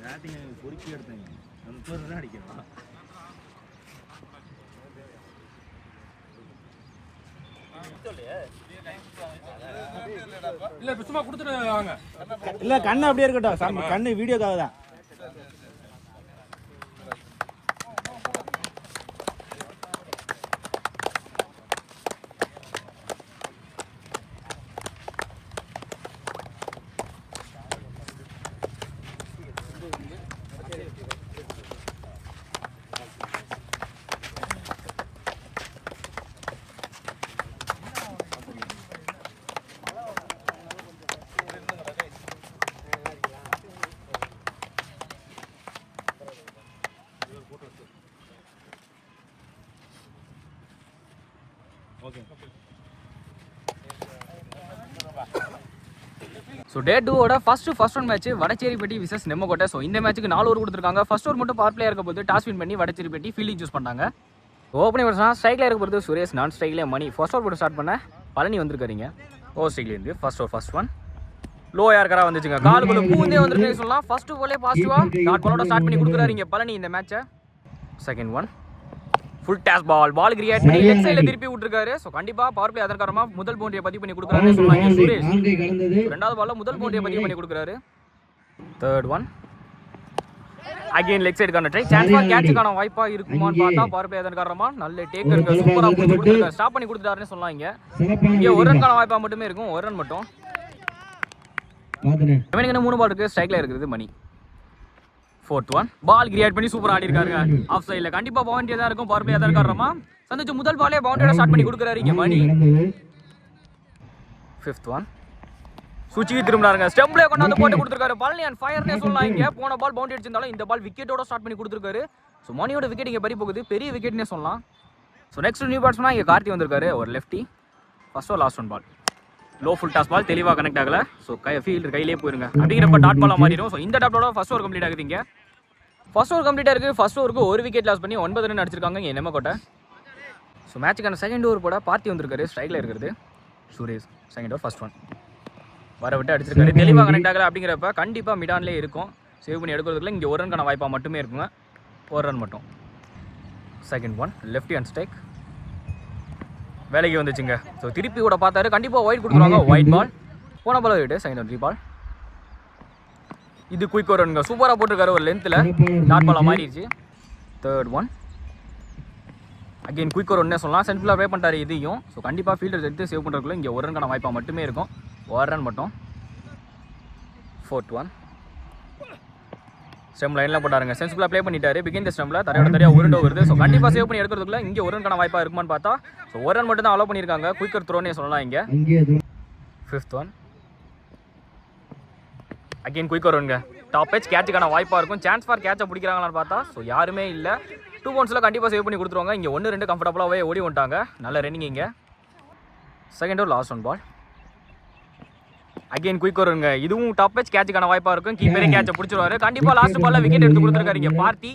Batting பொறுக்கி எடுத்தேங்க பேர் தான் அடிக்கணும். இல்ல சும்மா கொடுத்துட்டு வாங்க. இல்ல கண்ணு அப்படியே இருக்கட்டும். கண்ணு வீடியோக்காக தான். ஸோ டே டூவோட first first one match Vadacherippatti versus Nemmakottai so இந்த மேட்ச்சுக்கு நாலு ஓவர் கொடுத்துருக்காங்க. ஃபஸ்ட் ஓவர் மட்டும் பவர் பிளே இருக்க போது டாஸ் வின் பண்ணி வடச்சேரிப்பட்டி ஃபீல்டிங் சூஸ் பண்ணாங்க ஓப்பனிங் வருஷம் ஸ்ட்ரைக்கில் இருக்க போது சுரேஷ் நான் ஸ்ட்ரைக்லேயே மணி. ஃபஸ்ட் ஓவர் போட்டு ஸ்டார்ட் பண்ண பழனி வந்திருக்காருங்க. ஓ ஸ்ட்ரைக்லேருந்து first over first one low யாருக்காரா வந்துச்சுங்க. காலுக்குள்ள பூந்தே வந்துருக்கு சொல்லலாம். ஃபர்ஸ்ட் போலே பாசிட்டிவா டாட் பாலோட ஸ்டார்ட் பண்ணி கொடுக்குறாரு இங்க பழனி இந்த மேட்சை second one full toss ball ball create பண்ணி லெஃப்ட் சைடில் திருப்பி விட்டுருக்காரு. ஸோ கண்டிப்பா பவர் பிளே அதன் காரணமா முதல் பவுண்டரியை பதிவு பண்ணி கொடுக்குறாரு சொன்னாங்க சுரேஷ். ரெண்டாவது பால்ல முதல் பவுண்டரியை பதிவு பண்ணி கொடுக்குறாரு. தேர்ட் ஒன் அகைன் லெக் சைடுக்கான ட்ரை சான்ஸ் ஃபார் கேட்சுக்கான வாய்ப்பா இருக்குமான்னு பார்த்தா பவர் பிளே அதன் காரணமா நல்ல டேக்கருக்கு சூப்பரா பிடிச்சி கொடுத்துருக்காரு ஸ்டாப் பண்ணி கொடுத்துட்டாருன்னு சொல்லலாம் இங்க ஒரு ரன்கான வாய்ப்பா மட்டுமே இருக்கும். ஒரு ரன் மட்டும். மூணு பால் இருக்கு. ஸ்ட்ரைக்ல இருக்குது Mani. Fourth one ball create பண்ணி சூப்பர் ஆடி இருக்காருங்க ஆஃப் சைடில் கண்டிப்பா பவுண்டரி தான் இருக்கும். பவர் தான் இருக்காரமா சந்திச்சு முதல் பாலே பவுண்டரியோட ஸ்டார்ட் பண்ணி கொடுக்குறாரு இங்க மணி. ஃபிஃப்த் ஒன் சுச்சி திரும்பினாருங்க ஸ்டெம்ப்ல கொண்டாந்து போட்டு கொடுத்துருக்காரு. பழனி அண்ட் ஃபயர்னே சொல்லலாம் இங்க. போன பால் பவுண்டரி அடிச்சிருந்தாலும் இந்த பால் விக்கெட்டோட ஸ்டார்ட் பண்ணி கொடுத்துருக்காரு. ஸோ மணியோட விக்கெட் இங்க பறி போகுது. பெரிய விக்கெட்னே சொல்லலாம். ஸோ நெக்ஸ்ட் நியூ பேட்ஸ்மனா இங்க கார்த்தி வந்திருக்காரு. ஒரு lefty first over last one ball low full toss ball தெளிவாக கனெக்ட் ஆகல. ஸோ கை ஃபீல்டு கையிலே போயிருங்க. அப்படிங்கிறப்ப டாட் பாலாக மாறிடும். ஸோ இந்த டாட்டோட ஃபர்ஸ்ட் ஓவர் கம்ப்ளீட் ஆகுது ஃபர்ஸ்ட் ஓவர் கம்ப்ளீட் இருக்குது ஃபர்ஸ்ட் ஓவருக்கு ஒரு விக்கெட் லாஸ் பண்ணி ஒன்பது ரன் அடிச்சிருக்காங்க. இங்கே கோட்டை. ஸோ மேட்சுக்கான செகண்ட் ஓவர் போட பார்த்தி வந்திருக்காரு. ஸ்ட்ரைக்கில் இருக்கிறது Suresh second over first one வர விட்டு அடிச்சிருக்காரு. தெளிவாக கனெக்ட் ஆகல அப்படிங்கிறப்ப கண்டிப்பாக மிடான்லேயே இருக்கும். சேவ் பண்ணி எடுக்கிறதுக்குள்ள இங்கே ஒரு ரன்கான வாய்ப்பாக மட்டுமே இருக்குங்க. ஒரு ரன் மட்டும். Second one left and strike வேலைக்கு வந்துச்சுங்க. ஸோ திருப்பி கூட பார்த்தாரு. கண்டிப்பாக ஒயிட் கொடுத்துருவாங்க. ஒயிட் பால் போன பால் விட்டு செகண்ட் ஒன் த்ரீ பால் இது குயிக் ஒரு ரன்ங்க சூப்பராக போட்டிருக்காரு. ஒரு லென்த்தில் டாட் பாலாக மாறிடுச்சு. தேர்ட் ஒன் அகைன் குயிக் ஒரு ஒன்னே சொல்லலாம். சென்ட்ரலாக ப்ளே பண்ணிட்டாரு இதையும். ஸோ கண்டிப்பாக ஃபீல்டர் எடுத்து சேவ் பண்ணுறதுக்குள்ள இங்கே ஒரு ரன்கான வாய்ப்பாக மட்டுமே இருக்கும். ஒரு ரன் மட்டும். ஃபோர்த் ஒன் ஸ்டெம் லைனில் போட்டாருங்க. சென்சிபிளாக ப்ளே பண்ணிட்டாரு. பிகின் த ஸ்டெம்பில் தரையோட தரையாக உருண்டு வருது ஸோ கண்டிப்பாக சேவ் பண்ணி எடுக்கிறதுக்குள்ள இங்கே ஒரு ரன்கான வாய்ப்பாக இருக்குமான்னு பார்த்தா ஸோ ஒரு ரன் மட்டும் தான் அலோவ் பண்ணியிருக்காங்க குயிக்கர் த்ரோனே சொல்லலாம் இங்கே. ஃபிஃப்த் ஒன் அகைன் குயிக் வருங்க டாப் பேச் கேட்சுக்கான வாய்ப்பாக இருக்கும். சான்ஸ் ஃபார் கேட்சை பிடிக்கிறாங்களான்னு பார்த்தா ஸோ யாருமே இல்லை. டூ பவுன்ஸில் கண்டிப்பாக சேவ் பண்ணி கொடுத்துருவாங்க. இங்கே ஒன்று ரெண்டு கம்ஃபர்டபுளாகவே ஓடி வந்துட்டாங்க. நல்ல ரன்னிங் இங்கே. Second over last one ball again quick வருங்க இதுவும் டாப் பேச் கேட்சுக்கான வாய்ப்பாக இருக்கும். கீப்பரே கேட்சை பிடிச்சிருவாரு. கண்டிப்பாக லாஸ்ட் பால்ல விக்கெட் எடுத்து கொடுத்துருக்காரு இங்கே பார்த்தி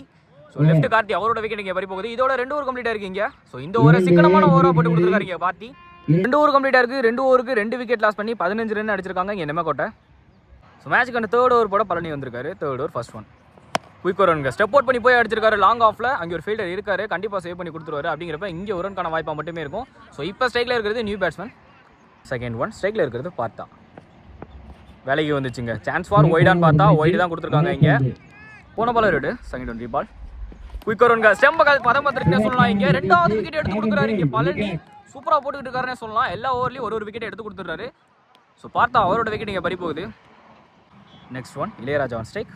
ஸோ லெஃப்ட் கார்த்தி அவரோட விக்கெட் இங்கே பறி போகுது இதோட ரெண்டு ஓவர் கம்ப்ளீட் இருக்கீங்க. ஸோ இந்த ஒரு சிக்கனமான ஓவராக போட்டு கொடுத்துருக்காரு இங்கே பார்த்தி ரெண்டு ஓவர் கம்ப்ளீட் இருக்கு. ரெண்டு ஓவருக்கு ரெண்டு விக்கெட் லாஸ் பண்ணி பதினஞ்சு ரன் அடிச்சிருக்காங்க. இங்கே நெம்மக்கோட்டை ஸோ மேட்ச்சுக்கு அந்த தேர்ட் ஓவர் போட பழனி வந்திருக்காரு. Third over first one quick ஓவருங்க step out பண்ணி போய் அடிச்சிருக்காரு. லாங் ஆஃப்ல அங்கே ஒரு ஃபீல்டர் இருக்காரு. கண்டிப்பாக சேவ் பண்ணி கொடுத்துருவாரு. அப்படிங்கிறப்ப இங்கே ஒரு ரன்கான வாய்ப்பாக மட்டுமே இருக்கும். ஸோ இப்போ ஸ்ட்ரைக்கில் இருக்கிறது நியூ பேட்ஸ்மேன் செகண்ட் ஒன் ஸ்ட்ரைக்கில் இருக்கிறது பார்த்தா. வேலைக்கு வந்துச்சுங்க. சான்ஸ் ஃபார் ஒய்டான்னு பார்த்தா ஒய்டு தான் கொடுத்துருக்காங்க இங்கே. போன ball ready second one ball quick வருங்க செம்ப கால் பதம் பார்த்துருக்கேன் சொல்லலாம் இங்கே. ரெண்டாவது விக்கெட் எடுத்து கொடுக்குறாரு இங்கே பழனி. சூப்பராக போட்டுக்கிட்டு இருக்காருன்னே சொல்லலாம். எல்லா ஓவர்லையும் ஒரு ஒரு விக்கெட் எடுத்து கொடுத்துட்றாரு. ஸோ பார்த்தா அவரோட விக்கெட் இங்கே பறி போகுது. Next one Ilaiyaraja one strike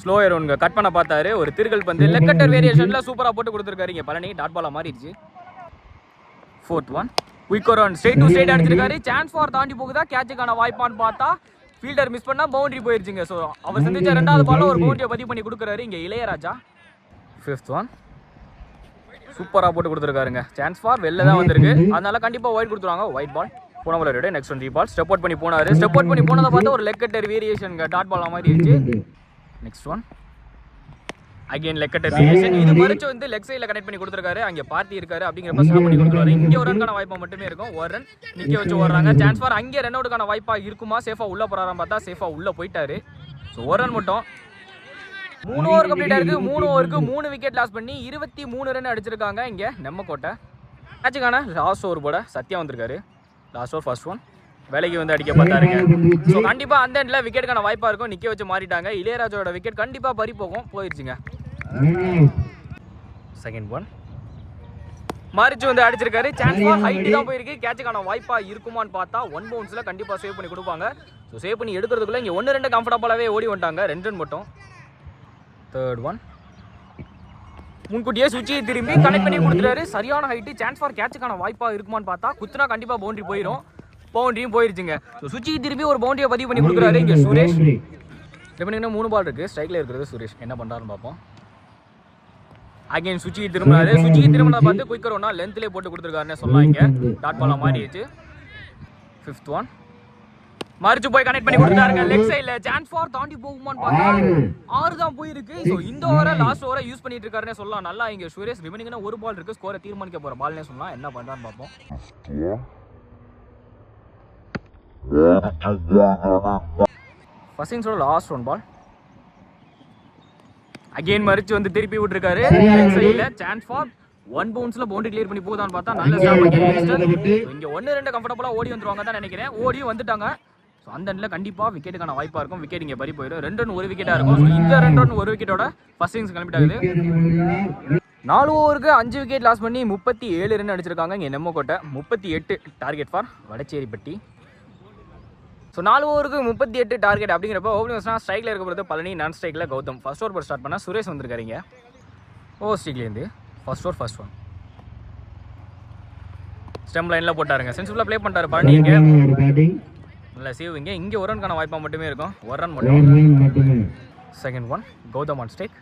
slower ஒன்ங்க cut பண்ண பார்த்தாரு. ஒரு திருகல் பந்து. லெக்கட்டர் வேரியேஷனில் சூப்பராக போட்டு கொடுத்துருக்காரு இங்கே பழனி. டாட் பாலாக மாறிடுச்சு. Fourth one quick one straight to straight அடிச்சிருக்காரு. சான்ஸ் ஃபார் தாண்டி போகுதா? கேட்சுக்கான வாய்ப்பான்னு பார்த்தா ஃபீல்டர் மிஸ் பண்ணா பவுண்டரி போயிருச்சுங்க. ஸோ அவர் சந்திச்ச ரெண்டாவது பால்ல ஒரு பவுண்டரியை பதிவு பண்ணி கொடுக்குறாரு இங்கே இளையராஜா. ஃபிஃப்த் ஒன் சூப்பராக போட்டு கொடுத்துருக்காருங்க. சான்ஸ் ஃபார் வெளில தான் வந்திருக்கு. அதனால கண்டிப்பாக ஒயிட் கொடுத்துருவாங்க. ஒயிட் பால் போன ball ready next one ball step out பண்ணி போனாரு. ஸ்டெப் அவுட் பண்ணி போனதை பார்த்து ஒரு leg cutter variation dot ball மாதிரி இருந்துச்சு. Next one again leg cutter variation இது மறிச்சு வந்து லெக் சைடில் கனெக்ட் பண்ணி கொடுத்துருக்காரு. அங்கே பார்ட்டி இருக்காரு அப்படிங்கிறப்ப ஸ்டாப் பண்ணி கொடுத்துருவாரு இங்கே ஒரு ரன்கான வாய்ப்பா மட்டுமே இருக்கும். ஒரு ரன் நிக்க வச்சு ஓடுறாங்க. சான்ஸ் ஃபார் அங்கே ரன் அவுட்டுக்கான வாய்ப்பா இருக்குமா? சேஃபா உள்ள போறாராம் பார்த்தா சேஃபா உள்ள போயிட்டாரு. ஸோ ஒரு ரன் மட்டும். மூணு ஓவர் கம்ப்ளீட் ஆயிருக்கு. மூணு ஓவருக்கு மூணு விக்கெட் லாஸ் பண்ணி இருபத்தி மூணு ரன் அடிச்சிருக்காங்க இங்கே நெம்மக்கோட்டை மேட்சுக்கான லாஸ்ட் ஓவர் போட சத்யா வந்திருக்காரு. லாஸ்ட் ஓவர் ஃபர்ஸ்ட் ஒன் வேலைக்கு வந்து அடிக்க பார்த்தாருங்க ஸோ கண்டிப்பாக அந்த எண்டில் விக்கெட்டுக்கான வாய்ப்பாக இருக்கும். நிற்க வச்சு மாறிட்டாங்க. இளையராஜாவோட விக்கெட் கண்டிப்பாக பறி போகும். போயிடுச்சுங்க செகண்ட் ஒன் மாரிச்சு வந்து அடிச்சிருக்காரு. சான்ஸ் ஹைட் தான் போயிருக்கு. கேட்சுக்கான வாய்ப்பா இருக்குமான்னு பார்த்தா ஒன் பவுன்ஸ்ல கண்டிப்பா சேவ் பண்ணி கொடுப்பாங்க. ஸோ சேவ் பண்ணி எடுக்கிறதுக்குள்ள இங்க ஒன்று ரெண்டு கம்ஃபர்டபுளாகவே ஓடி வந்துட்டாங்க. ரெண்டு ரன் மட்டும். தேர்ட் ஒன் முன்கூட்டியே சுவிட்சை திரும்பி கனெக்ட் பண்ணி கொடுத்துட்டாரு. சரியான ஹைட்டு சான்ஸ் ஃபார் கேட்சுக்கான வாய்ப்பா இருக்குமான்னு பார்த்தா குத்துனா கண்டிப்பா பவுண்டரி போயிடும் பவுண்டரியும் போயிருச்சுங்க. ஸோ சுவிட்சை திரும்பி ஒரு பவுண்டரியை பதிவு பண்ணி கொடுக்குறாரு இங்க சுரேஷ். ரெண்டு மூணு பால் இருக்கு. ஸ்ட்ரைக்ல இருக்கிறது சுரேஷ். என்ன பண்றாருன்னு பார்ப்போம். அகைன் சுச்சிக்கு திரும்பினாரு. சுச்சிக்கு திரும்பினதை பார்த்து குயிக்கர் ஒன்னா லென்த்லேயே போட்டு கொடுத்துருக்காருன்னு இங்க டாட் பாலா மாறிடுச்சு. ஃபிஃப்த் ஒன் மறிச்சு போய் கனெக்ட் பண்ணி கொடுத்தாருங்க. லெக் சைடுல சான்ஸ் ஃபார் தாண்டி போகுமான்னு பார்த்தா ஆறு. தான் போயிருக்கு. ஸோ இந்த ஓவரை லாஸ்ட் ஓவரை யூஸ் பண்ணிட்டு இருக்காருன்னே சொல்லலாம். நல்லா இங்க சுரேஷ் ரிமைனிங்னா ஒரு பால் இருக்கு. ஸ்கோரை தீர்மானிக்க போற பால்னே சொல்லலாம். என்ன பண்றான்னு பார்ப்போம். ஃபர்ஸ்ட் இன்னிங்ஸோட லாஸ்ட் ஒன் பால் அகைன் மறிச்சு வந்து திருப்பி விட்டுருக்காரு. சான்ஸ் ஃபார் ஒன் பவுன்ஸ்ல பவுண்டரி கிளியர் பண்ணி போகுதான்னு பார்த்தா நல்ல இங்க ஒன்னு ரெண்டு கம்ஃபர்டபுளா ஓடி வந்துருவாங்க தான் நினைக்கிறேன். ஓடியும் வந்துட்டாங்க. ஸோ அந்த இடத்துல கண்டிப்பா விக்கெட்டுக்கான வாய்ப்பா இருக்கும். விக்கெட் இங்க பறி போயிடும் ரெண்டு ரன் ஒரு விக்கெட்டா இருக்கும். So, இந்த ரெண்டு ரன் ஒரு விக்கெட்டோட ஃபர்ஸ்ட் இன்னிங்ஸ் கிளம்பிட்டாங்க நாலு ஓவருக்கு அஞ்சு விக்கெட் லாஸ் பண்ணி முப்பத்தி ஏழு ரன் அடிச்சிருக்காங்க. இங்கே நெம்மக்கோட்டை முப்பத்தி எட்டு டார்கெட் ஃபார் வடச்சேரிப்பட்டி. ஸோ நாலு ஓவருக்கு முப்பத்தி எட்டு டார்கெட் அப்படிங்கிறப்ப ஓப்பனிங்ஸ்னா ஸ்ட்ரைக்கில் இருக்க போகிறது பழனி நான் ஸ்ட்ரைக்கில் கௌதம். ஃபர்ஸ்ட் ஓவர் ஸ்டார்ட் பண்ணால் சுரேஷ் வந்திருக்காருங்க. ஓ ஸ்ட்ரீக்லேருந்து first over first one stump லைனில் போட்டாருங்க. சென்சிபிளாக ப்ளே பண்ணிட்டாரு பழனி இங்கே. நல்ல சேவ் இங்கே இங்கே ஒரு ரன்கான வாய்ப்பாக மட்டுமே இருக்கும். ஒரு ரன் மட்டும் செகண்ட் ஒன் கௌதம் ஆன் ஸ்டேக்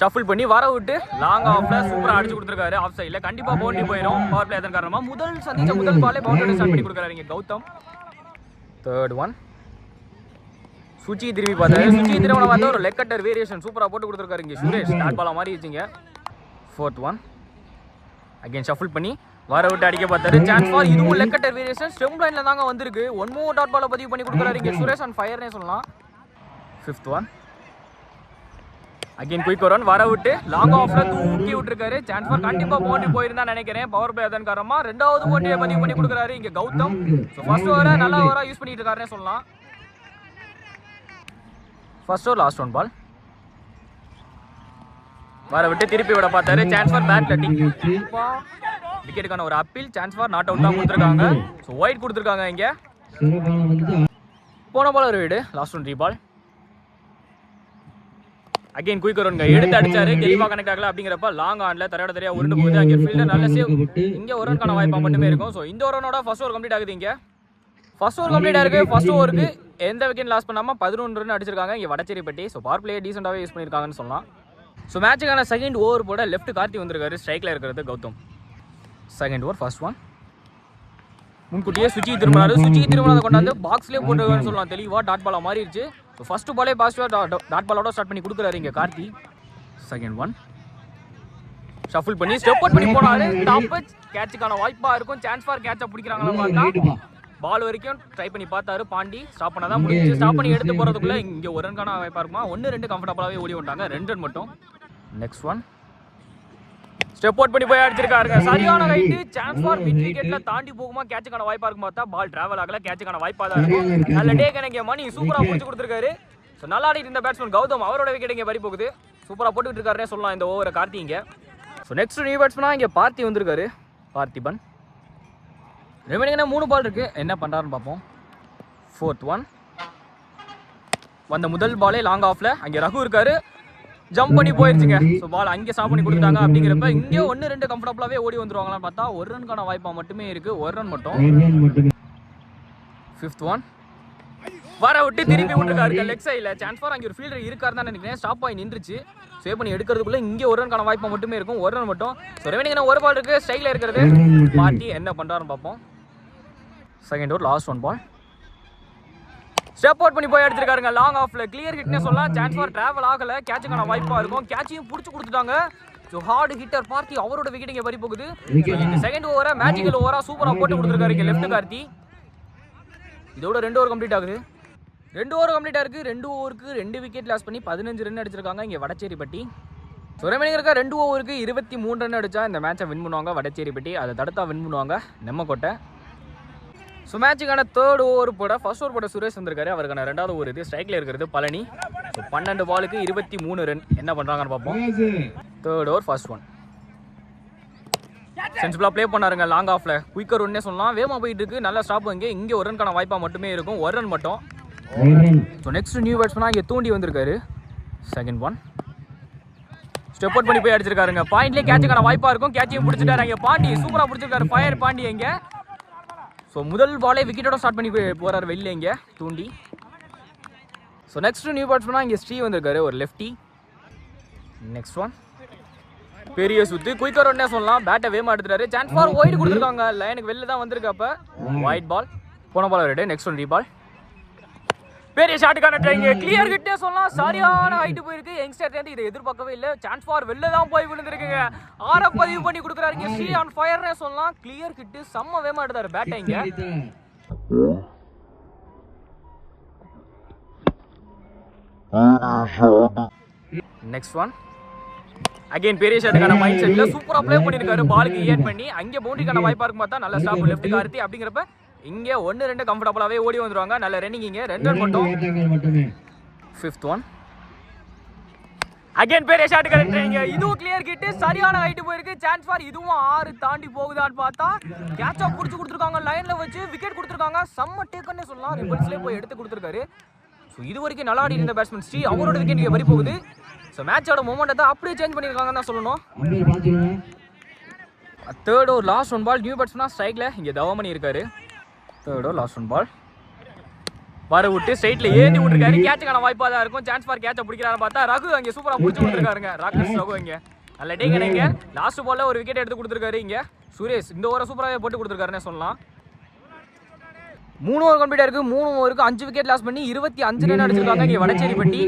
ஷஃபிள் பண்ணி வர விட்டு லாங் ஆஃப்ல சூப்பரா அடிச்சு கொடுத்துருக்காரு. ஆஃப் சைடுல கண்டிப்பா பவுண்டரி போயிடும் பவர் பிளே அதன் காரணமா முதல் சந்திச்ச முதல் பாலே பவுண்டரி ஸ்டார்ட் பண்ணி கொடுக்குறாரு இங்க கௌதம். தேர்ட் ஒன் சுச்சி திரும்பி பார்த்தாரு. சுச்சி திரும்ப பார்த்தா ஒரு லெக் கட்டர் வேரியேஷன் சூப்பரா போட்டு கொடுத்துருக்காரு இங்க சுரேஷ். ஸ்டார்ட் பாலா மாதிரி வச்சுங்க. ஃபோர்த் ஒன் அகைன் ஷஃபிள் பண்ணி வர விட்டு அடிக்க பார்த்தாரு. சான்ஸ் ஃபார் இதுவும் லெக் கட்டர் வேரியேஷன் ஸ்டெம் லைன்ல தாங்க வந்திருக்கு. ஒன் மூவ் டாட் பால பதிவு பண்ணி கொடுக்குறாரு இங்க சுரேஷ் ஆன் ஃபயர்னே சொல்லலாம். Fifth one again quick run வர விட்டு லாங் ஆஃப்ல தூக்கி விட்டுருக்காரு. சான்ஸ் ஃபார் கண்டிப்பா போட்டி போயிருந்தா நினைக்கிறேன். பவர் பிளே அதன் காரணமா ரெண்டாவது போட்டியை பதிவு பண்ணி கொடுக்குறாரு இங்க கௌதம். ஸோ ஃபர்ஸ்ட் ஓவர நல்ல ஓவரா யூஸ் பண்ணிட்டு இருக்காருன்னு சொல்லலாம். First over last one ball வர விட்டு திருப்பி விட பார்த்தாரு. சான்ஸ் பேட்ல பேட் லட்டிங் விக்கெட்டுக்கான ஒரு அப்பீல் சான்ஸ் நாட் அவுட் தான் கொடுத்துருக்காங்க. ஸோ ஒயிட் கொடுத்துருக்காங்க இங்க. போன பால் ஒரு வீடு. Last one three ball again quick வருங்க எடுத்து அடிச்சாரு. தெளிவா கனெக்ட் ஆகல அப்படிங்கிறப்ப லாங் ஆன்ல தரையோட தெரியா உருண்டு போகுது. அங்கே ஃபீல்டர் நல்ல சேவ் இங்க ஒரு ரன்கான வாய்ப்பா மட்டுமே இருக்கும். ஸோ இந்த ஓவரோட ஃபர்ஸ்ட் ஓவர் கம்ப்ளீட் ஆகுது இங்க. ஃபர்ஸ்ட் ஓவர் கம்ப்ளீட் ஆயிருக்கு ஃபர்ஸ்ட் ஓவருக்கு எந்த விக்கெட் லாஸ் பண்ணாம பதினொன்று ரன் அடிச்சிருக்காங்க. இங்க வடச்சேரிப்பட்டி ஸோ பவர் பிளே டீசெண்டாவே யூஸ் பண்ணிருக்காங்கன்னு சொல்லலாம். ஸோ மேட்சுக்கான செகண்ட் ஓவர் போட லெஃப்ட் கார்த்தி வந்திருக்காரு. ஸ்ட்ரைக்ல இருக்கிறது Gautham. Second over first one முன்கூட்டியே சுச்சி திரும்பினாரு. சுச்சி திரும்பினதை கொண்டாந்து பாக்ஸ்லேயே போட்டுருக்காருன்னு சொல்லலாம். தெளிவா டாட் பாலா மாறிடுச்சு. ஸோ ஃபர்ஸ்ட் பாலே பாசிட்டிவா டாட் பாலோட ஸ்டார்ட் பண்ணி கொடுக்குறாரு இங்க கார்த்தி. செகண்ட் ஒன் ஷஃபிள் பண்ணி ஸ்டெப் அவுட் பண்ணி போனாரு. டாப் கேட்சுக்கான வாய்ப்பா இருக்கும். சான்ஸ் ஃபார் கேட்ச பிடிக்கிறாங்களா பார்த்தா. பால் வரைக்கும் ட்ரை பண்ணி பார்த்தாரு பாண்டி. ஸ்டாப் பண்ணாதான் முடிஞ்சு ஸ்டாப் பண்ணி எடுத்து போறதுக்குள்ள இங்க ஒரு ரன்கான வாய்ப்பா இருக்குமா? ஒன்று ரெண்டு கம்ஃபர்டபுளாவே ஓடி வந்துட்டாங்க ரெண்டு ரன் மட்டும். நெக்ஸ்ட் ஒன் ஸ்டெப் அவுட் பண்ணி போய் அடிச்சிருக்காருங்க. சரியான ரைட்டு. சான்ஸ் ஃபார் மிட் விக்கெட்ல தாண்டி போகுமா? கேட்சுக்கான வாய்ப்பா இருக்கும்? பார்த்தா பால் டிராவல் ஆகல. கேட்சுக்கான வாய்ப்பா தான் இருக்கும். நல்ல டே கணக்கு மணி சூப்பரா பிடிச்சி கொடுத்துருக்காரு. ஸோ நல்லா ஆடிட்டு இருந்த பேட்ஸ்மேன் கௌதம் அவரோட விக்கெட் இங்கே பறி போகுது. சூப்பரா போட்டுக்கிட்டு இருக்காருனே சொல்லலாம் இந்த ஓவரை கார்த்தி இங்க ஸோ நெக்ஸ்ட் நியூ பேட்ஸ்மேனா இங்க பார்த்தி வந்திருக்காரு. பார்த்திபன். ரிமைனிங்னா மூணு பால் இருக்கு. என்ன பண்றாருன்னு பார்ப்போம். ஃபோர்த் ஒன் வந்த முதல் பாலே லாங் ஆஃப்ல அங்க ரகு இருக்காரு. ஜம்ப் பண்ணி போயிருச்சுங்க. ஸோ பால் அங்கே ஸ்டாப் பண்ணி கொடுத்துட்டாங்க. அப்படிங்கிறப்ப இங்கே ஒன்று ரெண்டு கம்ஃபர்டபுளாகவே ஓடி வந்துருவாங்களான்னு பார்த்தா ஒரு ரன்கான வாய்ப்பா மட்டுமே இருக்கு. ஒரு ரன் மட்டும். ஃபிஃப்த் ஒன் வர விட்டு திருப்பி விட்டுருக்காரு. லெக் சைடில் சான்ஸ் ஃபார் அங்கே ஒரு ஃபீல்டர் இருக்காரு தான் நினைக்கிறேன். ஸ்டாப் ஆகி நின்றுச்சு. சேவ் பண்ணி எடுக்கிறதுக்குள்ள இங்கே ஒரு ரன்கான வாய்ப்பா மட்டுமே இருக்கும். ஒரு ரன் மட்டும். ஸோ ரெவனிங் ஒரு பால் இருக்கு. ஸ்ட்ரைக்கில் இருக்கிறது. பார்ட்டி என்ன பண்ணுறாருன்னு பார்ப்போம். Second over last one ball step out பண்ணி போய் எடுத்திருக்காருங்க. லாங் ஆஃப்ல கிளியர் ஹிட்னே சொல்லலாம். சான்ஸ் ஃபார் டிராவல் ஆகல. கேட்சுக்கான வாய்ப்பா இருக்கும். கேட்சையும் புடிச்சு கொடுத்துட்டாங்க. ஸோ ஹார்டு ஹிட்டர் பார்ட்டி அவரோட விக்கெட் இங்க பறி போகுது. செகண்ட் ஓவரை மேஜிக்கல் ஓவரா சூப்பரா போட்டு கொடுத்துருக்காரு இங்க லெஃப்ட் கார்த்தி. இதோட ரெண்டு ஓவர் கம்ப்ளீட் ஆகுது. ரெண்டு ஓவர் கம்ப்ளீட் ஆயிருக்கு ரெண்டு ஓவருக்கு ரெண்டு விக்கெட் லாஸ் பண்ணி பதினஞ்சு ரன் அடிச்சிருக்காங்க இங்க வடச்சேரிப்பட்டி. சுரமணி இருக்க ரெண்டு ஓவருக்கு இருபத்தி மூணு ரன் அடிச்சா இந்த மேட்சை வின் பண்ணுவாங்க. வடச்சேரிப்பட்டி அதை தடுத்தா வின் பண்ணுவாங்க. நெம்மக்கோட்டை ஸோ மேட்சுக்கான தேர்ட் ஓவர் போட ஃபர்ஸ்ட் ஓவர் போட சுரேஷ் வந்திருக்காரு. அவருக்கான ரெண்டாவது ஓவர் இது ஸ்ட்ரைக்கில் இருக்கிறது பழனி. ஸோ பன்னெண்டு பாலுக்கு இருபத்தி மூணு ரன் என்ன பண்ணுறாங்கன்னு பார்ப்போம். தேர்ட் ஓவர் ஃபர்ஸ்ட் ஒன் சென்சிபிளாக ப்ளே பண்ணாருங்க லாங் ஆஃப்ல குயிக்கர் ஒன்னே சொல்லலாம். வேகமாக போயிட்டு இருக்கு நல்ல ஸ்டாப் இங்கே. இங்கே ஒரு ரன்கான வாய்ப்பாக மட்டுமே இருக்கும். ஒரு ரன் மட்டும். ஸோ நெக்ஸ்ட் நியூ பேட்ஸ்மேனாக இங்கே தூண்டி வந்திருக்காரு. செகண்ட் ஒன் ஸ்டெப் அவுட் பண்ணி போய் அடிச்சிருக்காருங்க. பாயிண்ட்லேயே கேட்சுக்கான வாய்ப்பாக இருக்கும். கேட்சையும் பிடிச்சிட்டாரு. இங்கே பாண்டி சூப்பராக பிடிச்சிருக்காரு. ஃபயர் பாண்டி எங்கே ஸோ முதல் பாலே விக்கெட்டோட ஸ்டார்ட் பண்ணி போய் போறாரு வெளில இங்கே தூண்டி. ஸோ நெக்ஸ்ட் நியூ பேட்ஸ்மேனாக இங்கே ஸ்ரீ வந்திருக்காரு ஒரு லெஃப்டி நெக்ஸ்ட் ஒன் பெரிய சுத்து. குயிக்கர் ஒன்னே சொல்லலாம். பேட்டை வேமா எடுத்துட்டாரு. சான்ஸ் ஃபார் ஒயிட் கொடுத்துருக்காங்க. லைனுக்கு வெளில தான் வந்திருக்கு அப்போ. ஒயிட் பால் போன பால் ரெண்டு நெக்ஸ்ட் ஒன் ரீபால் பெரிய ஷாட்டுக்கான ட்ரைங்க கிளியர் கிட்டே சொல்லலாம். சரியான ஹைட்டு போயிருக்கு. யங்ஸ்டர் இருந்து இதை எதிர்பார்க்கவே இல்லை. சான்ஸ் ஃபார் வெளில தான் போய் விழுந்திருக்குங்க. ஆற பதிவு பண்ணி கொடுக்குறாருங்க ஸ்ரீ ஆன் ஃபயர்னே சொல்லலாம். கிளியர் கிட்டு செம்ம வேமா எடுத்தாரு பேட்டை இங்க. நெக்ஸ்ட் ஒன் அகைன் பெரிய ஷாட்டுக்கான மைண்ட் செட்ல சூப்பரா ப்ளே பண்ணிருக்காரு. பாலுக்கு ஏட் பண்ணி அங்கே பவுண்டரிக்கான வாய்ப்பா இருக்கும் பார்த்தா நல்ல ஸ்டாப் லெஃப்ட் கார்த்தி அப்படிங்கிறப்ப இங்க ஒன்னு ரெண்டு கம்ஃபர்டபுளாவே ஓடி வந்துருவாங்க. நல்ல ரன்னிங் இங்க. ரெண்டு ரன் மட்டும். ஃபிஃப்த் ஒன் அகைன் பெரிய ஷாட் கரெக்ட்றீங்க இதுவும் கிளியர் கிட்டு சரியான ஹைட் போயிருக்கு. சான்ஸ் ஃபார் இதுவும் ஆறு தாண்டி போகுதான்னு பார்த்தா கேட்சா புடிச்சு கொடுத்துருக்காங்க. லைன்ல வச்சு விக்கெட் கொடுத்துருக்காங்க. செம்ம டேக்கன்னே சொல்லலாம். ரிபல்ஸ்லேயே போய் எடுத்து கொடுத்துருக்காரு. ஸோ இது வரைக்கும் நல்லா ஆடி இருந்த பேட்ஸ்மேன் ஸ்ரீ. அவரோட விக்கெட் இங்கே வரி போகுது. ஸோ மேட்சோட மூமெண்ட்டை அப்படியே சேஞ்ச் பண்ணியிருக்காங்கன்னு தான் சொல்லணும். Third over last one ball new பேட்ஸ்மனா ஸ்ட்ரைக்ல இங்கே தவமணி இருக்காரு தேர்ட் லாஸ்ட் ஒன் பால் வர விட்டு ஸ்ட்ரைட்ல ஏந்தி விட்டுருக்காரு. கேட்சுக்கான வாய்ப்பா தான் இருக்கும். சான்ஸ் ஃபார் கேட்ச பிடிக்கிறாரு பார்த்தா ரகு அங்கே சூப்பரா பிடிச்சி விட்டுருக்காருங்க ராகேஷ் ரகு இங்க. நல்ல டே கிடைங்க லாஸ்ட் பால்ல ஒரு விக்கெட் எடுத்து கொடுத்துருக்காரு இங்க. சுரேஷ் இந்த ஓவரை சூப்பராகவே போட்டு கொடுத்துருக்காருன்னே சொல்லலாம். மூணு ஓவர் கம்ப்ளீட் இருக்கு. மூணு ஓவருக்கு அஞ்சு விக்கெட் லாஸ் பண்ணி இருபத்தி அஞ்சு ரன் அடிச்சிருக்காங்க இங்க வடச்சேரிப்பட்டி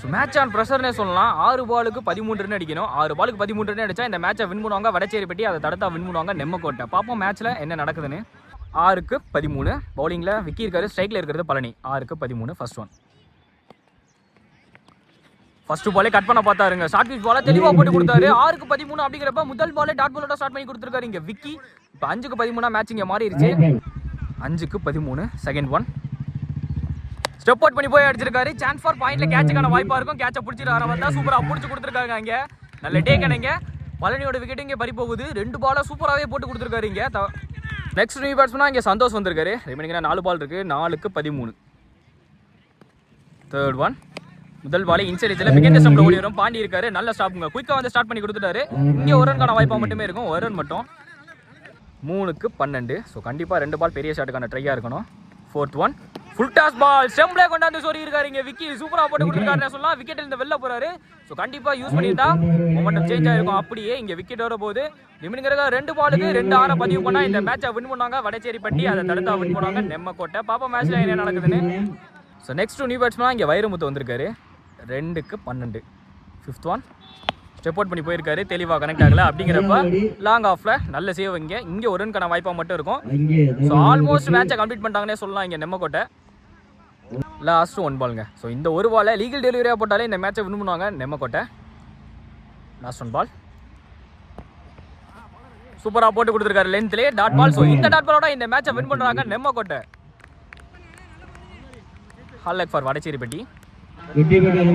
ஸோ மேட்ச் ஆன் ப்ரெஷர்னே சொல்லலாம். ஆறு பாலுக்கு பதிமூணு ரன் அடிக்கணும். ஆறு பாலுக்கு பதிமூணு ரன் அடிச்சா இந்த மேட்சை வின் பண்ணுவாங்க. வடச்சேரிப்பட்டி அதை தடுத்தா வின் பண்ணுவாங்க. நெம்மக்கோட்டை. பார்ப்போம் மேட்ச்ல என்ன நடக்குதுன்னு. ஆறுக்கு பதிமூணு. பவுலிங்கில் விக்கி இருக்காரு ஸ்ட்ரைக்கில் இருக்கிறது பழனி. ஆறுக்கு பதிமூணு ஃபர்ஸ்ட் ஒன் ஃபர்ஸ்ட் பாலே கட் பண்ண பார்த்தாருங்க. ஷார்ட் பிச் பால தெளிவாக போட்டு கொடுத்தாரு. ஆறுக்கு பதிமூணு அப்படிங்கிறப்ப முதல் பாலே டாட் பாலோட ஸ்டார்ட் பண்ணி கொடுத்துருக்காரு இங்கே விக்கி. இப்போ அஞ்சுக்கு பதிமூணா மேட்ச் இங்கே மாறிடுச்சு. அஞ்சுக்கு பதிமூணு செகண்ட் ஒன் ஸ்டெப் அவுட் பண்ணி போய் அடிச்சிருக்காரு. சான்ஸ் ஃபார் பாயிண்ட்ல கேட்சுக்கான வாய்ப்பா இருக்கும். கேட்ச பிடிச்சிட்டு வந்தா சூப்பரா பிடிச்சி கொடுத்துருக்காங்க இங்கே. நல்ல டே கணங்க பழனியோட விக்கெட் இங்கே பறி போகுது. ரெண்டு பால சூப்பராகவே போட்டு கொடுத்துருக்காரு இங்கே. நெக்ஸ்ட் நியூ பேட்ஸ்மனா இங்க சந்தோஷ் வந்திருக்காரு. ரிமைனிங் நாலு பால் இருக்கு. நாலுக்கு பதிமூணு. தேர்ட் ஒன் முதல் பால் இன்சைட் இதில் விக்கெட் ஸ்டம்ப்ல ஓடி வரும். பாண்டி இருக்காரு. நல்ல ஸ்டாப்புங்க குயிக்கா வந்து ஸ்டார்ட் பண்ணி கொடுத்துட்டாரு. இங்க ஒரு ரன்கான வாய்ப்பா மட்டுமே இருக்கும். ஒரு ரன் மட்டும். மூணுக்கு பன்னெண்டு. ஸோ கண்டிப்பாக ரெண்டு பால் பெரிய ஷாட்டுக்கான ட்ரையாக இருக்கணும். Fourth one full toss ball ஸ்டெம்ப்லே கொண்டாந்து சொல்லி இருக்காரு இங்க விக்கி. சூப்பராக போட்டு கொடுத்துருக்காருன்னு சொல்லலாம். விக்கெட் இருந்து வெளில போறாரு. ஸோ கண்டிப்பாக யூஸ் பண்ணியிருந்தா மொமெண்டம் சேஞ்ச் ஆயிருக்கும். அப்படியே இங்க விக்கெட் வர போகுது நிமிடங்கிறத ரெண்டு பாலுக்கு ரெண்டு ஆற பதிவு பண்ணா இந்த மேட்சை வின் பண்ணுவாங்க வடச்சேரிப்பட்டி அதை தடுத்தா வின் பண்ணுவாங்க. நெம்மக்கோட்டை பாப்பா மேட்ச்ல என்ன நடக்குதுன்னு. ஸோ நெக்ஸ்ட் நியூ பேட்ஸ்மேன் இங்கே வைரமுத்து வந்திருக்காரு. ரெண்டுக்கு பன்னெண்டு. ஃபிஃப்த் ஒன் ஸ்டெப் அவுட் பண்ணி போயிருக்காரு. தெளிவாக கனெக்ட் ஆகல. அப்படிங்கிறப்ப லாங் ஆஃப்ல நல்ல சேவ் இங்கே. இங்கே ஒரு ரன்கான வாய்ப்பாக மட்டும் இருக்கும். ஸோ ஆல்மோஸ்ட் மேட்சை கம்ப்ளீட் பண்ணிட்டாங்கன்னே சொல்லலாம் இங்கே நெம்மக்கோட்டை லாஸ்ட் ஒன் பாலுங்க ஸோ இந்த ஒரு பாலை லீகல் டெலிவரியாக போட்டாலே இந்த மேட்சை வின் பண்ணுவாங்க நெம்மக்கோட்டை லாஸ்ட் ஒன் பால் சூப்பராக போட்டு கொடுத்துருக்காரு. லென்த்லேயே டாட் பால் ஸோ இந்த டாட் பாலோட இந்த மேட்சை வின் பண்ணுறாங்க Nemmakottai hard luck for Vadacheripatti